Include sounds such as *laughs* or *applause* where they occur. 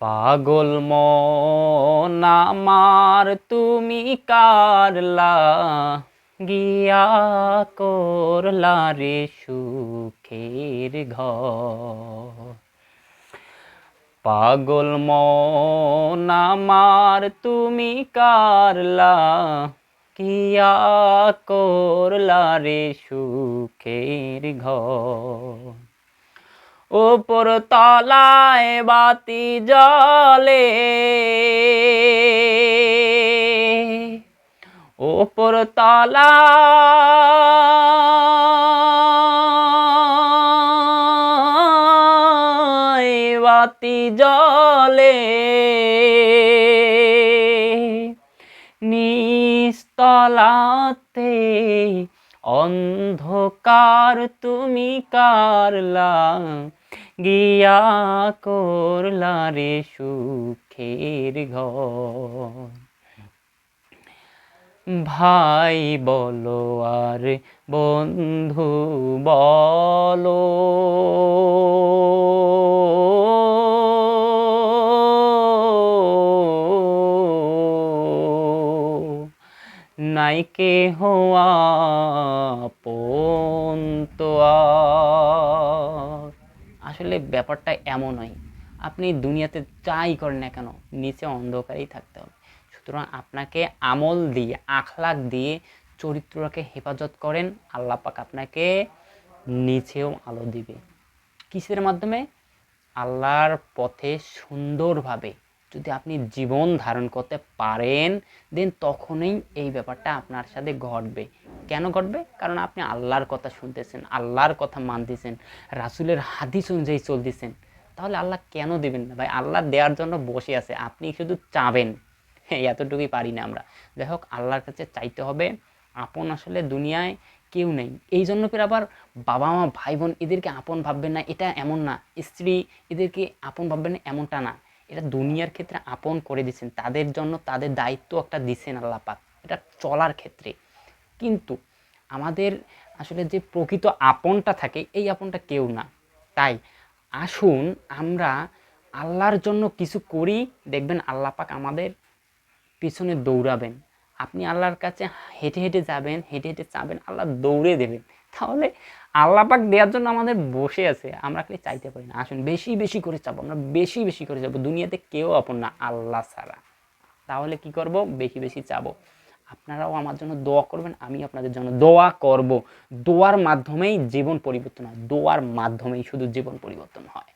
পাগল আমার, তুমি কারলা গিয়া করলা রে সুখের ঘর। পাগল আমার, তুমি কারলা কিয়া করলা রে সুখের ঘর। ওপর তলায় বাতি জলে ওপর তলায় বাতি জলে নিস্তলাতে অন্ধকার তুমি কারলা। গিয়া করলা রে সুখের ঘর ভাই বলো আর বন্ধু বলো নাই কে হওয়া আর। আসলে ব্যাপারটা এমন এমনই আপনি দুনিয়াতে যাই করেন না কেন, নিচে অন্ধকারেই থাকতে হবে। সুতরাং আপনাকে আমল দিয়ে আখলাক দিয়ে চরিত্রকে হেফাজত করেন, আল্লাহ পাক আপনাকে নিচেও আলো দিবে। কিসের মাধ্যমে? আল্লাহর পথে সুন্দরভাবে যদি আপনি জীবন ধারণ করতে পারেন দেন তখনই এই ব্যাপারটা আপনার সাথে ঘটবে। কেন ঘটবে? কারণ আপনি আল্লাহর কথা শুনতেছেন, আল্লাহর কথা মানতেছেন, রাসুলের হাদিস অনুযায়ী চলতেছেন। তাহলে আল্লাহ কেন দেবেন না? ভাই, আল্লাহ দেওয়ার জন্য বসে আছে, আপনি শুধু চাবেন। *laughs* হ্যাঁ এতটুকুই পারি না আমরা। যাই হোক, আল্লাহর কাছে চাইতে হবে, আপন আসলে দুনিয়ায় কেউ নেই। এই জন্য ফের আবার বাবা মা ভাই বোন এদেরকে আপন ভাববেন না, এটা এমন না। স্ত্রী এদেরকে আপন ভাববেন না, এমনটা না। এটা দুনিয়ার ক্ষেত্রে আপন করে দিচ্ছেন। তাদের জন্য তাদের দায়িত্ব একটা দিচ্ছেন আল্লাহ পাক এটা চলার ক্ষেত্রে। কিন্তু আমাদের আসলে যে প্রকৃত আপনটা থাকে, এই আপনটা কেউ না। তাই আসুন আমরা আল্লাহর জন্য কিছু করি, দেখবেন আল্লাহ পাক আমাদের পিছনে দৌড়াবেন। আপনি আল্লাহর কাছে হেঁটে হেঁটে যাবেন, হেঁটে হেঁটে চাবেন, আল্লাহ দৌড়ে দেবেন। তাহলে আল্লাহ পাক দেওয়ার জন্য আমাদের বসে আছে, আমরা খালি চাইতে পারি না। আসুন, বেশি বেশি করে চাবো আমরা বেশি বেশি করে যাব দুনিয়াতে কেউ আপন না, আল্লাহ ছাড়া। তাহলে কি করব? বেশি বেশি চাবো আপনারাও আমার জন্য দোয়া করবেন, আমি আপনাদের জন্য দোয়া করব। দোয়ার মাধ্যমেই জীবন পরিবর্তন হয়, দোয়ার মাধ্যমেই শুধু জীবন পরিবর্তন হয়।